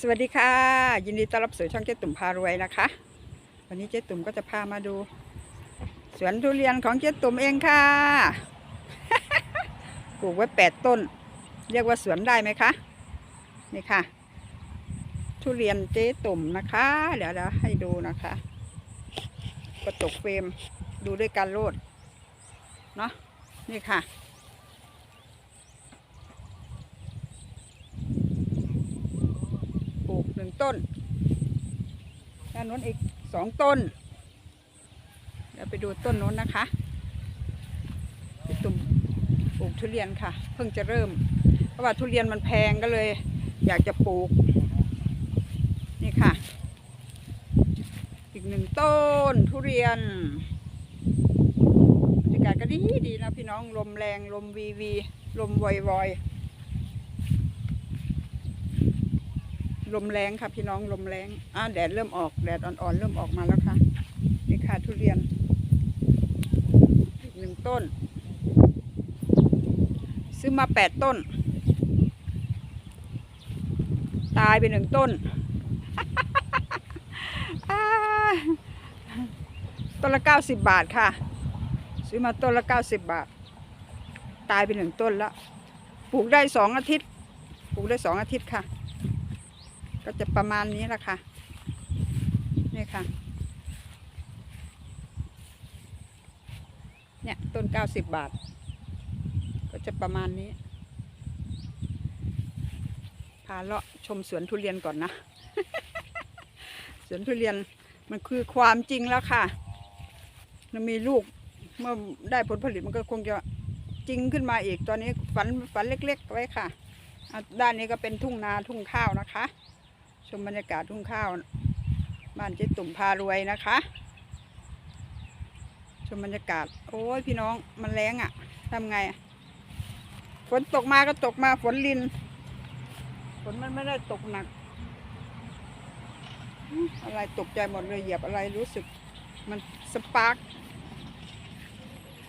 สวัสดีค่ะ ยินดีต้อนรับสู่ช่องเจ๊ตุ่มพารวยนะคะ วันนี้เจ๊ตุ่มก็จะพามาดู สวนทุเรียนของเจ๊ตุ่มเองค่ะปลูกไว้แปดต้น เรียกว่าสวนได้ไหมคะนี่ค่ะ ทุเรียนเจ๊ตุ่มนะคะ เดี๋ยวเราให้ดูนะคะกระจกเฟรมดูด้วยการโลดเนาะนี่ค่ะ ปลูกหนึ่ง ต้น ด้านโน้นอีกสองต้น เดี๋ยวไปดูต้นโน้นนะคะตุ่มปลูกทุเรียนค่ะ เพิ่งจะเริ่ม เพราะว่าทุเรียนมันแพงก็เลย อยากจะปลูก นี่ค่ะ อีกหนึ่งต้นทุเรียนบรรยากาศก็ดีดีนะพี่น้องลมแรงลมวีวี ลมวอยวอย ลมแรงค่ะพี่น้องลมแรงอ่าแดดเริ่มออกแดดอ่อนๆเริ่มออกมาแล้วค่ะนี่ค่ะทุเรียนอีกหนึ่งต้น ซื้อมาแปดต้น ตายไปหนึ่งต้นต้นละเก้าสิบบาทค่ะ ซื้อมาต้นละเก้าสิบบาท ตายไปหนึ่งต้นแล้วปลูกได้สองอาทิตย์ปลูกได้สองอาทิตย์ค่ะ ก็จะประมาณนี้แหละค่ะ นี่ค่ะ เนี่ยต้นเก้าสิบบาท ก็จะประมาณนี้ พาเลาะชมสวนทุเรียนก่อนนะ สวนทุเรียนมันคือความจริงแล้วค่ะ มันมีลูกเมื่อได้ผลผลิตมันก็คงจะจริงขึ้นมาอีก ตอนนี้ฝันฝันเล็ก ๆ ไว้ค่ะอะด้านนี้ก็เป็นทุ่งนาทุ่งข้าวนะคะ ชมบรรยากาศทุ่งข้าว บ้านเจ๊ตุ่มพารวยนะคะ ชมบรรยากาศ โอ้ยพี่น้องมันแรงอะ่ะทำไง ฝนตกมาก็ตกมาฝนลิน ฝนมันไม่ได้ตกหนัก อะไรตกใจหมดเลยเหยียบอะไรรู้สึก มันสปาร์ก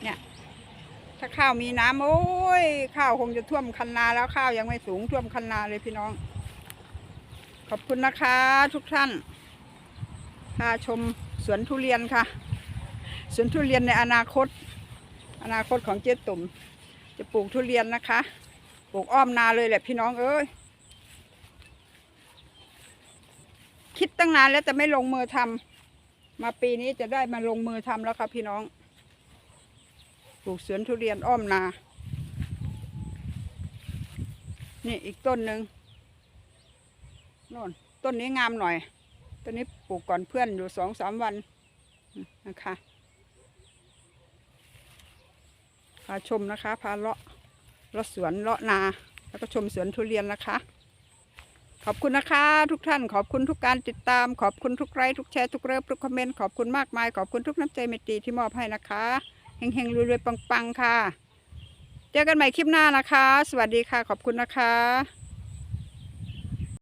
เนี่ยถ้าข้าวมีน้ำโอ้ย ข้าวคงจะท่วมคันนาแล้วข้าวยังไม่สูงท่วมคันนาเลยพี่น้อง ขอบคุณนะคะทุกท่านพาชมสวนทุเรียนค่ะ สวนทุเรียนในอนาคต อนาคตของเจ๊ตุ่ม จะปลูกทุเรียนนะคะ ปลูกอ้อมนาเลยแหละพี่น้องเอ้ย คิดตั้งนานแล้วแต่ไม่ลงมือทำมาปีนี้จะได้มาลงมือทำแล้วค่ะพี่น้อง ปลูกสวนทุเรียนอ้อมนา นี่อีกต้นหนึ่ง โน่นต้นนี้งามหน่อย ต้นนี้ปลูกก่อนเพื่อนอยู่สองสามวันนะคะพาชมนะคะ พาเลาะเลาะสวนเลาะนา แล้วก็ชมสวนทุเรียนนะคะ ขอบคุณนะคะ ทุกท่าน ขอบคุณทุกการติดตาม ขอบคุณทุกไลค์ทุกแชร์ทุกเริ่ทุกคอมเมนต์ขอบคุณมากมาย ขอบคุณทุกน้ำใจเมตตีที่มอบให้นะคะเฮงๆรวยๆปังๆค่ะ เจอกันใหม่คลิปหน้านะคะ สวัสดีค่ะ ขอบคุณนะคะ